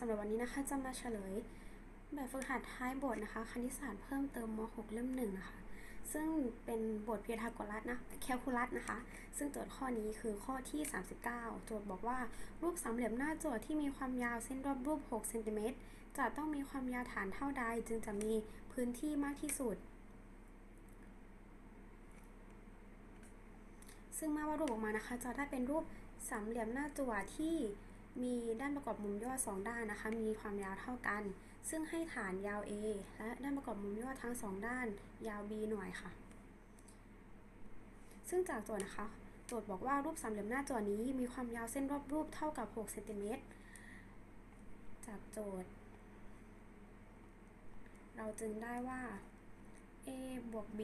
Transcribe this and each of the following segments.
สำหรับวันนี้นะคะจะมาเฉลย แบบฝึกหัดท้ายบทนะคะ คณิตศาสตร์เพิ่มเติมม .6 เล่มหนึ่งนะคะ ซึ่งเป็นบทพีทาโกรัสนะแคลคูลัสนะคะ ซึ่งโจทย์ข้อนี้คือข้อที่ 39 โจทย์บอกว่ารูปสามเหลี่ยมหน้าโจทย์ที่มีความยาวเส้นรอบรูป6เซนติเมตรจะต้องมีความยาวฐานเท่าใด จึงจะมีพื้นที่มากที่สุดซึ่งเมื่อวาดรูปออกมานะคะ จะได้เป็นรูปสามเหลี่ยมหน้าจั่วที่ มีด้านประกอบมุมย่อสองด้านนะคะ มีความยาวเท่ากัน ซึ่งให้ฐานยาว A และด้านประกอบมุมย่อทั้งสองด้านยาว B หน่วยค่ะ ซึ่งจากโจทย์นะคะ โจทย์บอกว่ารูปสามเหลี่ยมหน้าจั่วนี้มีความยาวเส้นรอบรูปเท่ากับ6เซนติเมตร จากโจทย์ เราจึงได้ว่า a บวก b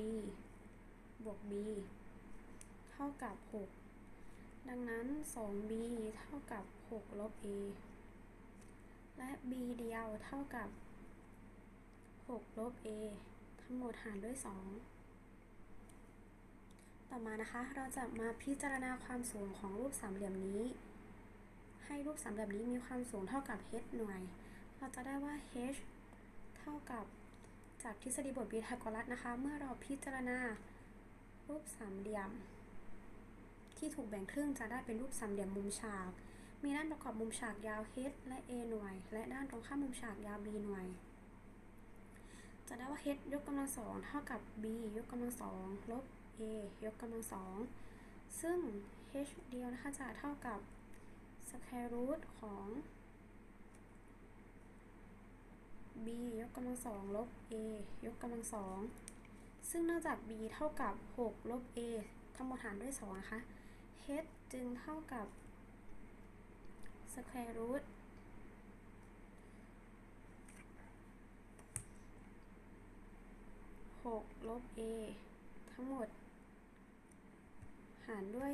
บวก b เท่ากับ 6 ดังนั้น 2b เท่ากับ6ลบ a และ b เดียวเท่ากับ6ลบ a ทั้งหมดหารด้วย 2 ต่อมานะคะ เราจะมาพิจารณาความสูงของรูปสามเหลี่ยมนี้ ให้รูปสามเหลี่ยมนี้มีความสูงเท่ากับ h หน่วย เราจะได้ว่า h เท่ากับจากทฤษฎีบทพีทาโกรัสนะคะ เมื่อเราพิจารณารูปสามเหลี่ยม ที่ถูกแบ่งครึ่งจะได้เป็นรูปสามเหลี่ยมมุมฉาก มีด้านประกอบมุมฉากยาว h และ a หน่วย และด้านตรงข้ามมุมฉากยาว b หน่วย จะได้ว่า h ยกกำลังสองเท่ากับ b ยกกำลังสองลบ a ยกกำลังสองซึ่ง h เดียวนะคะจะเท่ากับ square root ของ b ยกกำลังสองลบ a ยกกำลังสองซึ่งเนื่องจาก b เท่ากับ 6 ลบ a ทั้งหมดหารด้วย 2 นะคะ h จึงเท่ากับ square root 6ลบ a ทั้งหมด หารด้วย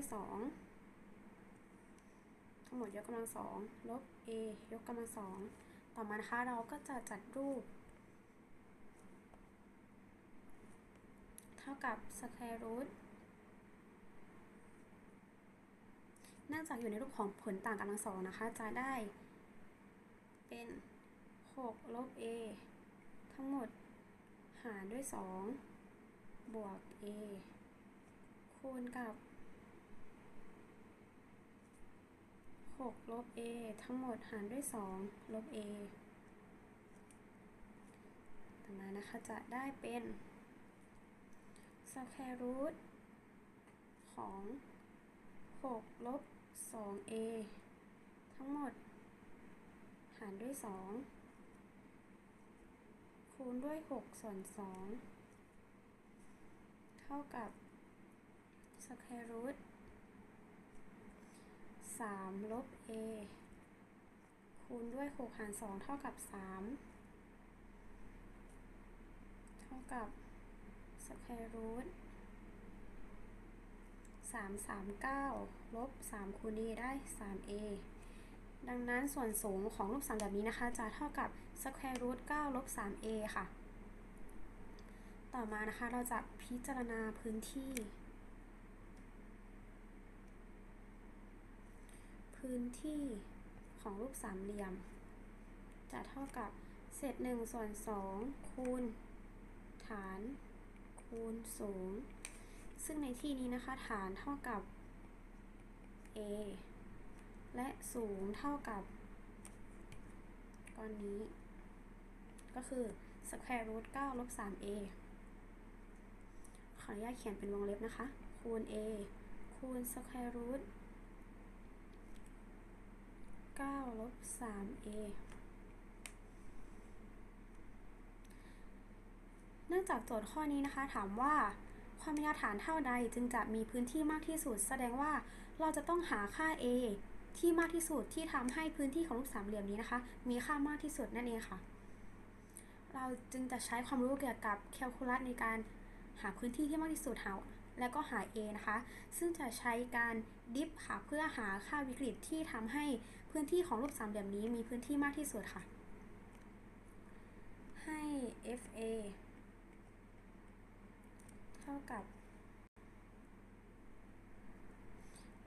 2 ทั้งหมดยกกำลังสองลบ a ยกกำลังสองต่อมานะคะเราก็จะจัดรูป เท่ากับ square root เนื่องจากอยู่ในรูปของผลต่างกำลังสองนะคะ จะได้เป็น 6 ลบ a ทั้งหมด หารด้วย 2 บวก a คูณกับ 6 ลบ a ทั้งหมดหารด้วย 2 ลบ a ต่อมานะคะจะได้เป็น square root ของ 6 ลบ 2a ทั้งหมด หารด้วย 2 คูณด้วย 6 ส่วน 2 เท่ากับ square root 3ลบ a คูณด้วย 6 หาร 2 เท่ากับ 3 เท่ากับ square root 3 3 9 ลบ 3 คูณ a ได้ 3a ดังนั้นส่วนสูงของรูปสามเหลี่ยมนี้นะคะ จะเท่ากับ square root 9ลบ 3a ค่ะ ต่อมานะคะเราจะพิจารณาพื้นที่ พื้นที่ของรูปสามเหลี่ยม จะเท่ากับเศษ1ส่วน2คูณ ฐาน คูณสูง ซึ่งในที่นี้นะคะฐานเท่ากับ a และสูงเท่ากับก้อนนี้ ก็คือ square root 9ลบ 3a ขออนุญาตเขียนเป็นวงเล็บนะคะ คูณ a คูณ square root 9ลบ 3a เนื่องจากโจทย์ข้อนี้นะคะถามว่า ความยาวฐานเท่าใดจึงจะมีพื้นที่มากที่สุด แสดงว่าเราจะต้องหาค่า a ที่มากที่สุดที่ทำให้พื้นที่ของรูปสามเหลี่ยมนี้นะคะ มีค่ามากที่สุดนั่นเองค่ะ เราจึงจะใช้ความรู้เกี่ยวกับแคลคูลัสในการหาพื้นที่ที่มากที่สุดหาแล้วก็หา a นะคะ ซึ่งจะใช้การดิฟค่ะเพื่อหาค่าวิกฤตที่ทำให้พื้นที่ของรูปสามเหลี่ยมนี้มีพื้นที่มากที่สุดค่ะ ให้ fa เท่า กับ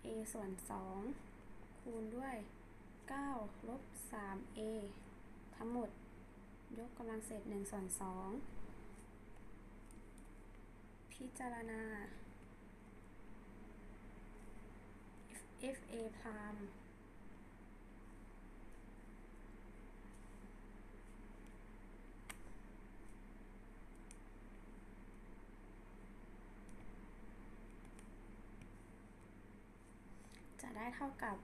a ส่วน 2 คูณด้วย 9 ลบ 3a ทั้งหมด ยกกำลังเศษ1ส่วน 2 พิจารณา f a พราม เท่ากับ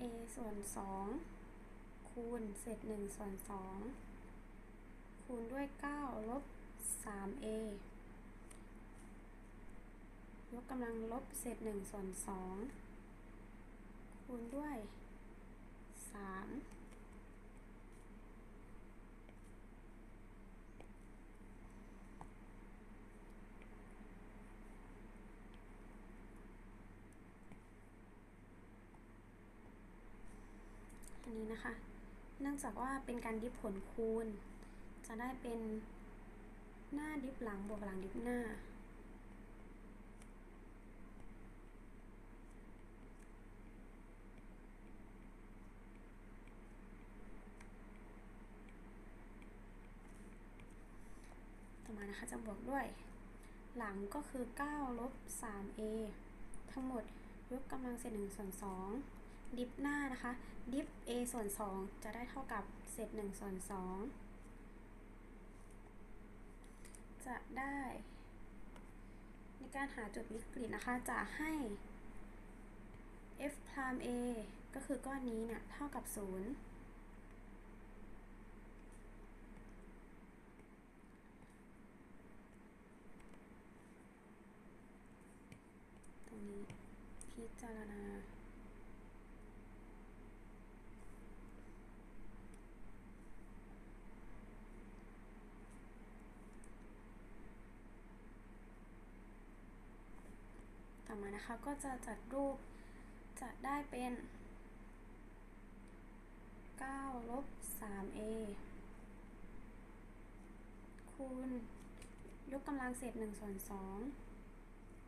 a ส่วน 2 คูณเศษ1ส่วน 2 คูณด้วย 9 ลบ 3a ยกกำลังลบเศษ1ส่วน 2 คูณด้วย 3 อันนี้นะคะ เนื่ องจากว่าเป็นการดิฟผลคูณ จะได้เป็นหน้าดิฟหลังบวกหลังดิฟหน้า ต่อมานะคะจะบวกด้วย หลังก็คือ 9 ลบ 3a ทั้งหมดยกกำลังเศษ1ส่วน2 ดิฟหน้านะคะ ดิฟ a ส่วน 2 จะได้เท่ากับเศษ1ส่วน 2 จะได้ ในการหาจุดวิกฤตนะคะ จะให้ f พราม a ก็คือก้อนนี้เนี่ย เท่ากับ 0 ตรงนี้พิจารณาต่อมา นะคะ ก็จะจัดรูปจะได้เป็น9ลบ 3a คูณ ยกกำลังเศษ1ส่วน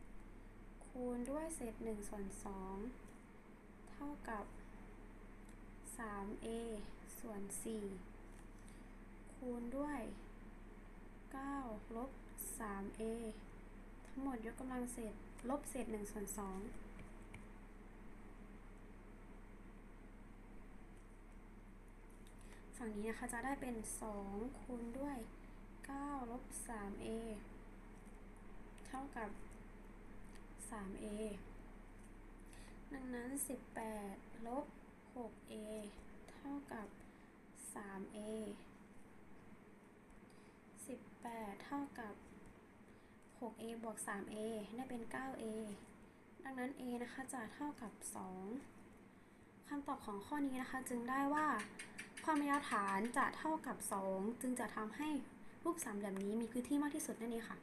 2คูณด้วยเศษ1ส่วน2เท่ากับ 3a ส่วน 4 คูณด้วย9ลบ 3a ทั้งหมดยกกำลังเศษ ลบเศษ1ส่วน2ฝั่งนี้นะคะจะได้เป็น 2 คูณด้วย 9 ลบ 3a เท่ากับ 3a ดังนั้น 18 ลบ 6a เท่ากับ 3a 18 เท่ากับ 6a บวก 3a ได้เป็น 9a ดังนั้น a นะคะจะเท่ากับ 2คำตอบของข้อนี้นะคะ จึงได้ว่าความยาวฐานจะเท่ากับ 2 จึงจะทำให้รูปสามเหลี่ยมนี้มีพื้นที่มากที่สุดนั่นเองค่ะ